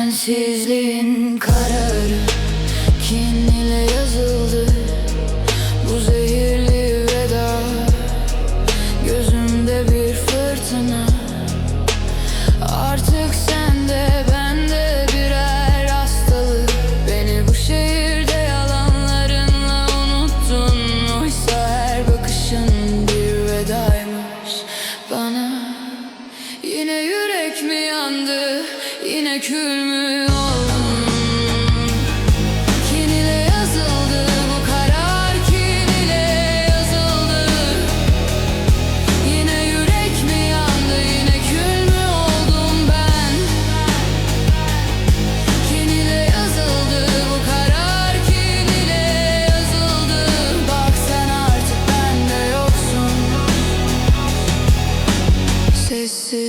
Sensizliğin kara Yine yürek mi yandı, yine kül mü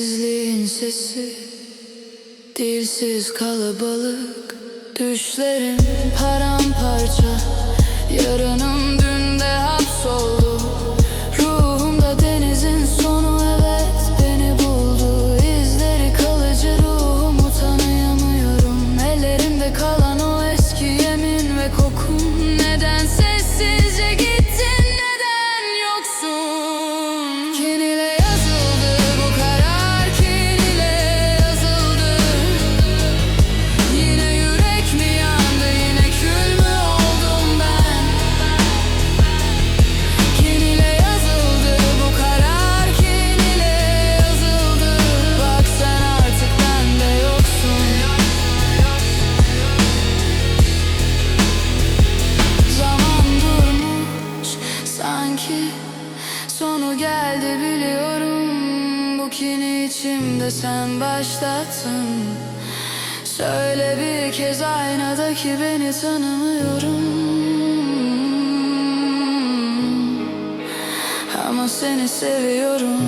Sessizliğin sesi Dilsiz kalabalık. Düşlerim paramparça Yarınım ki Sonu geldi biliyorum. Bu kini içimde sen başlattın. Söyle bir kez aynadaki beni tanımıyorum. Ama seni seviyorum.